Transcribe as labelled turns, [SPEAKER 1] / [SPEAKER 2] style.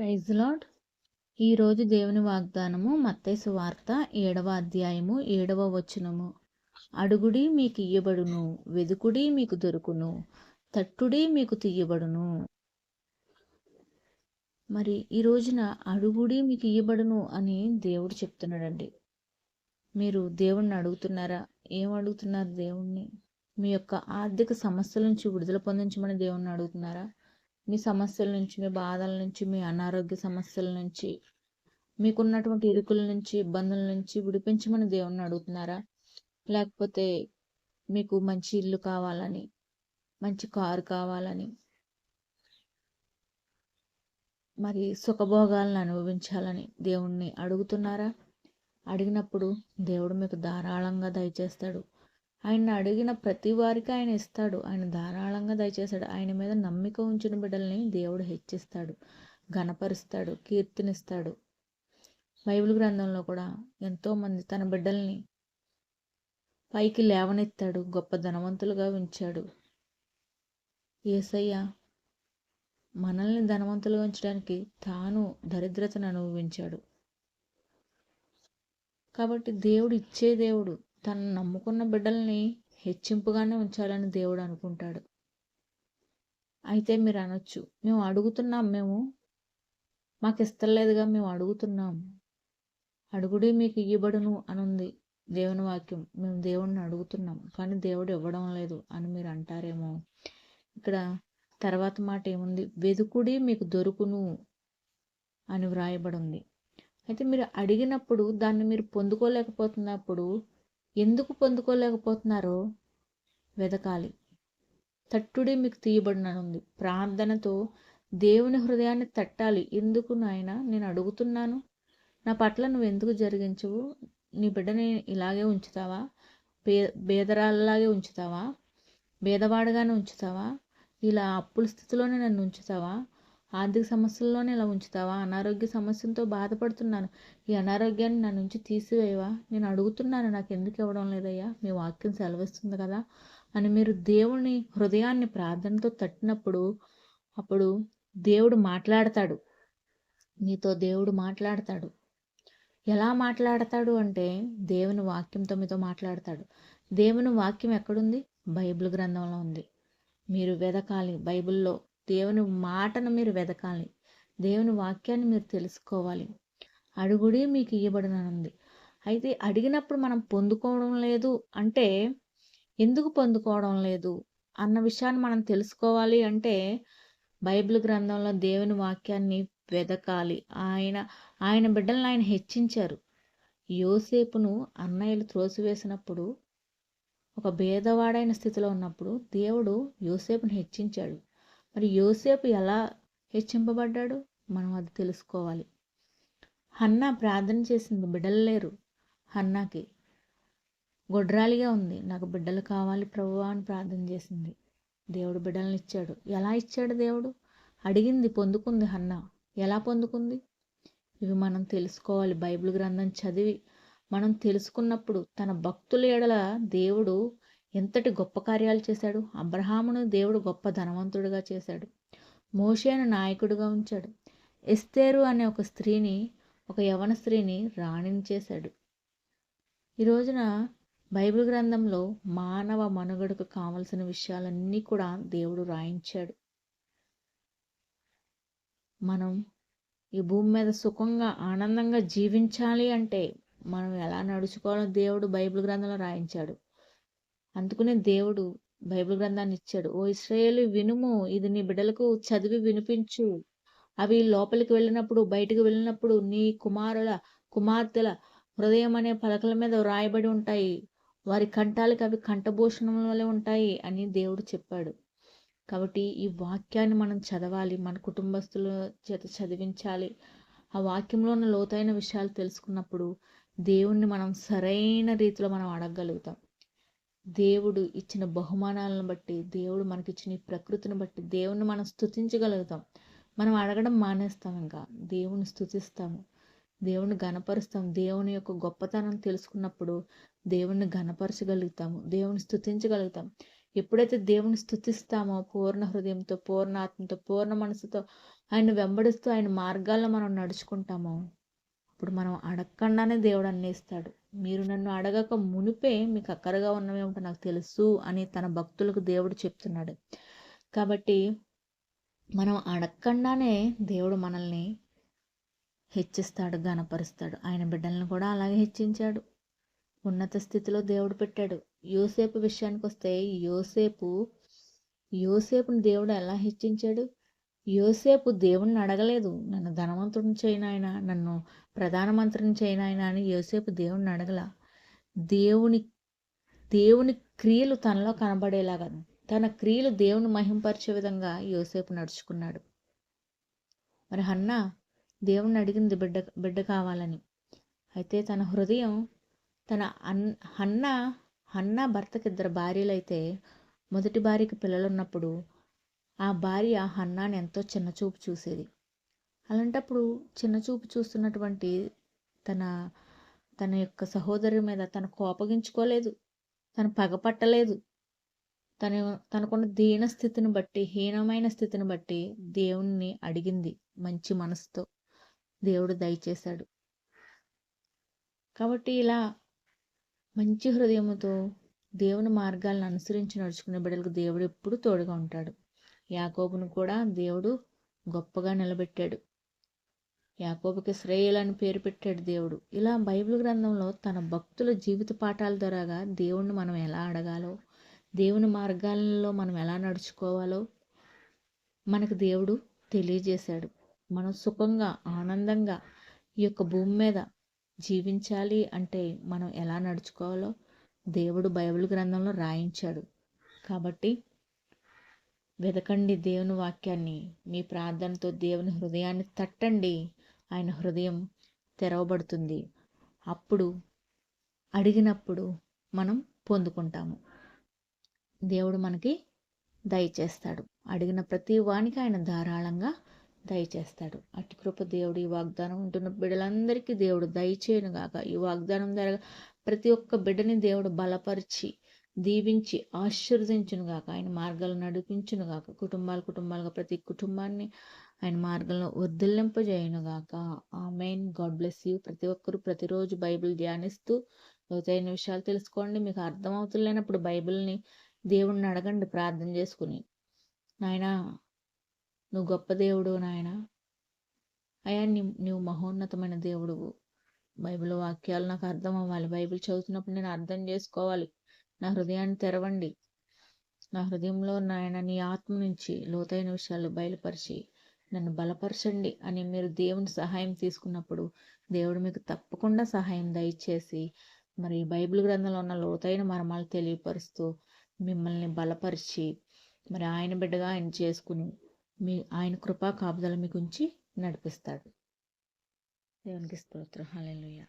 [SPEAKER 1] Praise lord ఈరోజు దేవుని వాగ్దానము మత్తైసు వార్త ఏడవ అధ్యాయము ఏడవ వచనము. అడుగుడి మీకు ఇయ్యబడును వెదుకుడి మీకు దొరుకును తట్టుడి మీకు తీయబడును. మరి ఈ రోజున అడుగుడి మీకు ఇయ్యబడును అని దేవుడు చెప్తున్నాడండి. మీరు దేవుణ్ణి అడుగుతున్నారా? ఏం అడుగుతున్నారు దేవుణ్ణి? మీ యొక్క ఆర్థిక సమస్యల నుంచి విడుదల పొందించమని దేవుణ్ణి అడుగుతున్నారా? మీ సమస్యల నుంచి మీ బాధల నుంచి మీ అనారోగ్య సమస్యల నుంచి మీకున్నటువంటి ఇరుకుల నుంచి ఇబ్బందుల నుంచి విడిపించమని దేవుణ్ణి అడుగుతున్నారా? లేకపోతే మీకు మంచి ఇల్లు కావాలని మంచి కారు కావాలని మరి సుఖభోగాలను అనుభవించాలని దేవుణ్ణి అడుగుతున్నారా? అడిగినప్పుడు దేవుడు మీకు ధారాళంగా దయచేస్తాడు. ఆయన అడిగిన ప్రతి వారికి ఆయన ఇస్తాడు. ఆయన ధారాళంగా దయచేశాడు. ఆయన మీద నమ్మిక ఉంచిన బిడ్డల్ని దేవుడు హెచ్చిస్తాడు. ఘనపరుస్తాడు. కీర్తినిస్తాడు. బైబిల్ గ్రంథంలో కూడా ఎంతోమంది తన బిడ్డల్ని పైకి లేవనెత్తాడు. గొప్ప ధనవంతులుగా ఉంచాడు. ఏసయ్య మనల్ని ధనవంతులుగా ఉంచడానికి తాను దరిద్రతను అనుభవించాడు. కాబట్టి దేవుడు ఇచ్చే దేవుడు తను నమ్ముకున్న బిడ్డల్ని హెచ్చింపుగానే ఉంచాలని దేవుడు అనుకుంటాడు. అయితే మీరు అనొచ్చు మేము అడుగుతున్నాం మేము మాకు ఇస్తలేదుగా మేము అడుగుతున్నాం. అడుగుడి మీకు ఇయ్యబడును అనుంది దేవుని వాక్యం. మేము దేవుడిని అడుగుతున్నాం కానీ దేవుడు ఇవ్వడం లేదు అని మీరు అంటారేమో. ఇక్కడ తర్వాత మాట ఏముంది? వెదుకుడి మీకు దొరుకును అని వ్రాయబడి ఉంది అయితే మీరు అడిగినప్పుడు దాన్ని మీరు పొందుకోలేకపోతున్నప్పుడు ఎందుకు పొందుకోలేకపోతున్నారో వెదకాలి. తట్టుడే మీకు తీయబడిననుంది. ప్రార్థనతో దేవుని హృదయాన్ని తట్టాలి. ఎందుకు నాయన? నేను అడుగుతున్నాను. నా పట్ల నువ్వు ఎందుకు జరిగించవు? నీ బిడ్డని ఇలాగే ఉంచుతావా? బే బేదరాలలాగే ఉంచుతావా? బేదవాడగానే ఉంచుతావా? ఇలా అప్పుల స్థితిలోనే నన్ను ఉంచుతావా? ఆర్థిక సమస్యల్లోనే ఇలా ఉంచుతావా? అనారోగ్య సమస్యలతో బాధపడుతున్నాను. ఈ అనారోగ్యాన్ని నా నుంచి తీసివేయవా? నేను అడుగుతున్నాను నాకు ఎందుకు ఇవ్వడం లేదయ్యా? మీ వాక్యం సెలవిస్తుంది కదా? అని మీరు దేవుని హృదయాన్ని ప్రార్థనతో తట్టినప్పుడు అప్పుడు దేవుడు మాట్లాడతాడు. మీతో దేవుడు మాట్లాడతాడు. ఎలా మాట్లాడతాడు అంటే దేవుని వాక్యంతో మీతో మాట్లాడతాడు. దేవుని వాక్యం ఎక్కడుంది? బైబిల్ గ్రంథంలో ఉంది. మీరు వెదకాలి. బైబిల్లో దేవుని మాటను మీరు వెదకాలి. దేవుని వాక్యాన్ని మీరు తెలుసుకోవాలి. అడుగుడి మీకు ఇవ్వబడినది అయితే అడిగినప్పుడు మనం పొందుకోవడం లేదు అంటే ఎందుకు పొందుకోవడం లేదు? అన్న విషయాన్ని మనం తెలుసుకోవాలి అంటే బైబిల్ గ్రంథంలో దేవుని వాక్యాన్ని వెదకాలి. ఆయన ఆయన బిడ్డలను ఆయన హెచ్చించారు. యోసేపును అన్నయ్యలు త్రోసివేసినప్పుడు ఒక భేదవాడైన స్థితిలో ఉన్నప్పుడు దేవుడు యోసేపును హెచ్చించాడు. మరి యోసేపు ఎలా హెచ్చింపబడ్డాడు? మనం అది తెలుసుకోవాలి. హన్నా ప్రార్థన చేసింది బిడ్డలు లేరు హన్నాకి గొడ్రాలిగా ఉంది. నాకు బిడ్డలు కావాలి ప్రభు అని ప్రార్థన చేసింది. దేవుడు బిడ్డలను ఇచ్చాడు. ఎలా ఇచ్చాడు దేవుడు? అడిగింది పొందుకుంది హన్న. ఎలా పొందుకుంది? ఇవి మనం తెలుసుకోవాలి. బైబిల్ గ్రంథం చదివి మనం తెలుసుకున్నప్పుడు తన భక్తుల ఎడల దేవుడు ఎంతటి గొప్ప కార్యాలు చేశాడు? అబ్రహామును దేవుడు గొప్ప ధనవంతుడిగా చేశాడు. మోషేను నాయకుడిగా ఉంచాడు. ఎస్తేరు అనే ఒక స్త్రీని ఒక యవన స్త్రీని రాణిని చేశాడు ఈ రోజున బైబిల్ గ్రంథంలో మానవ మనుగడకు కావలసిన విషయాలన్నీ కూడా దేవుడు రాయించాడు. మనం ఈ భూమి మీద సుఖంగా ఆనందంగా జీవించాలి అంటే మనం ఎలా నడుచుకోవాలో దేవుడు బైబిల్ గ్రంథంలో రాయించాడు. అందుకునే దేవుడు బైబిల్ గ్రంథాన్ని ఇచ్చాడు. ఓ ఇస్రాయేలు వినుము ఇది నీ బిడ్డలకు చదివి వినిపించు. అవి లోపలికి వెళ్ళినప్పుడు బయటికి వెళ్ళినప్పుడు నీ కుమారుల కుమార్తెల హృదయం అనే పలకల మీద వ్రాయబడి ఉంటాయి. వారి కంఠాలకు అవి కంఠభూషణం వలె ఉంటాయి అని దేవుడు చెప్పాడు. కాబట్టి ఈ వాక్యాన్ని మనం చదవాలి మన కుటుంబస్తుల చేత చదివించాలి. ఆ వాక్యంలో ఉన్న లోతైన విషయాలు తెలుసుకున్నప్పుడు దేవుణ్ణి మనం సరైన రీతిలో మనం అడగగలుగుతాం. దేవుడు ఇచ్చిన బహుమానాలను బట్టి దేవుడు మనకిచ్చిన ఈ ప్రకృతిని బట్టి దేవుణ్ణి మనం స్థుతించగలుగుతాం మనం అడగడం మానేస్తాం ఇంకా. దేవుని స్థుతిస్తాము దేవుని గణపరుస్తాం దేవుని యొక్క గొప్పతనం తెలుసుకున్నప్పుడు దేవుణ్ణి గణపరచగలుగుతాము దేవుని స్థుతించగలుగుతాం ఎప్పుడైతే దేవుని స్థుతిస్తామో పూర్ణ హృదయంతో పూర్ణ ఆత్మతో పూర్ణ మనసుతో ఆయన వెంబడిస్తూ ఆయన మార్గాల్లో మనం నడుచుకుంటామో అప్పుడు మనం అడగకుండానే దేవుడు అన్నేస్తాడు. మీరు నన్ను అడగక మునిపే మీకు అక్కరగా ఉన్నవేమిటో నాకు తెలుసు అని తన భక్తులకు దేవుడు చెప్తున్నాడు. కాబట్టి మనం అడగకుండానే దేవుడు మనల్ని హెచ్చిస్తాడు ఘనపరుస్తాడు. ఆయన బిడ్డలను కూడా అలాగే హెచ్చించాడు. ఉన్నత స్థితిలో దేవుడు పెట్టాడు. యోసేపు విషయానికి వస్తే యోసేపు యోసేపుని దేవుడు ఎలా హెచ్చించాడు? యోసేపు దేవుణ్ణి అడగలేదు. నన్ను ధనవంతుడిని చేయనాయన నన్ను ప్రధానమంత్రిని చేయనాయన అని యోసేపు దేవుణ్ణి అడగల. దేవుని దేవుని క్రియలు తనలో కనబడేలాగా తన క్రియలు దేవుని మహింపరిచే విధంగా యోసేపు నడుచుకున్నాడు. మరి హన్న దేవుణ్ణి అడిగింది బిడ్డ బిడ్డ కావాలని. అయితే తన హృదయం తన అన్ హన్న హన్న భర్తకి ఇద్దరు భార్యలు అయితే మొదటి భార్యకి పిల్లలు ఉన్నప్పుడు ఆ భార్య హన్నాని ఎంతో చిన్నచూపు చూసేది. అలాంటప్పుడు చిన్నచూపు చూస్తున్నటువంటి తన తన యొక్క సహోదరు మీద తను కోపగించుకోలేదు. తను పగపట్టలేదు తన తనకున్న దీన స్థితిని బట్టి హీనమైన స్థితిని బట్టి దేవుణ్ణి అడిగింది మంచి మనసుతో. దేవుడు దయచేశాడు. కాబట్టి ఇలా మంచి హృదయముతో దేవుని మార్గాలను అనుసరించి నడుచుకునే బిడ్డలకు దేవుడు ఎప్పుడూ తోడుగా ఉంటాడు. యాకోబును కూడా దేవుడు గొప్పగా నిలబెట్టాడు. యాకోబుకి శ్రేయులని పేరు పెట్టాడు దేవుడు. ఇలా బైబిల్ గ్రంథంలో తన భక్తుల జీవిత పాఠాల ద్వారాగా దేవుణ్ణి మనం ఎలా అడగాలో దేవుని మార్గాలలో మనం ఎలా నడుచుకోవాలో మనకు దేవుడు తెలియజేశాడు. మనం సుఖంగా ఆనందంగా ఈ యొక్క భూమి మీద జీవించాలి అంటే మనం ఎలా నడుచుకోవాలో దేవుడు బైబిల్ గ్రంథంలో రాయించాడు. కాబట్టి వెదకండి దేవుని వాక్యాన్ని. మీ ప్రార్థనతో దేవుని హృదయాన్ని తట్టండి. ఆయన హృదయం తెరవబడుతుంది. అప్పుడు అడిగినప్పుడు మనం పొందుకుంటాము. దేవుడు మనకి దయచేస్తాడు. అడిగిన ప్రతి వానికి ఆయన ధారాళంగా దయచేస్తాడు. అటు కృప దేవుడు ఈ వాగ్దానం ఉంటున్న బిడ్డలందరికీ దేవుడు దయచేయను గాక ఈ వాగ్దానం ద్వారా ప్రతి ఒక్క బిడ్డని దేవుడు బలపరిచి దీవించి ఆశీర్వదించునుగాక ఆయన మార్గాలు నడిపించునుగాక కుటుంబాలు కుటుంబాలుగా ప్రతి కుటుంబాన్ని ఆయన మార్గంలో వర్ధిల్లింపజేయను గాక. ఆ మెయిన్ గాడ్ బ్లెస్ యూ. ప్రతి ఒక్కరూ ప్రతిరోజు బైబిల్ ధ్యానిస్తూ లోతైన విషయాలు తెలుసుకోండి. మీకు అర్థమవుతులేనప్పుడు బైబిల్ని దేవుణ్ణి అడగండి. ప్రార్థన చేసుకుని. నాయన నువ్వు గొప్ప దేవుడు నాయన. అయ్యా నీ నువ్వు మహోన్నతమైన దేవుడువు. బైబిల్ వాక్యాలు నాకు అర్థం అవ్వాలి బైబిల్ చదువుతున్నప్పుడు నేను అర్థం చేసుకోవాలి. నా హృదయాన్ని తెరవండి. నా హృదయంలో నాయన నీ ఆత్మ నుంచి లోతైన విషయాలు బయలుపరిచి నన్ను బలపరచండి అని మీరు దేవుని సహాయం తీసుకున్నప్పుడు దేవుడు మీకు తప్పకుండా సహాయం దయచేసి మరి బైబిల్ గ్రంథంలో ఉన్న లోతైన మర్మాలు తెలియపరుస్తూ మిమ్మల్ని బలపరిచి మరి ఆయన బిడ్డగా ఆయన చేసుకుని మీ ఆయన కృపా కాపుదల మీకు ఉంచి నడిపిస్తాడు. దేవునికి స్తోత్రం. హల్లెలూయా.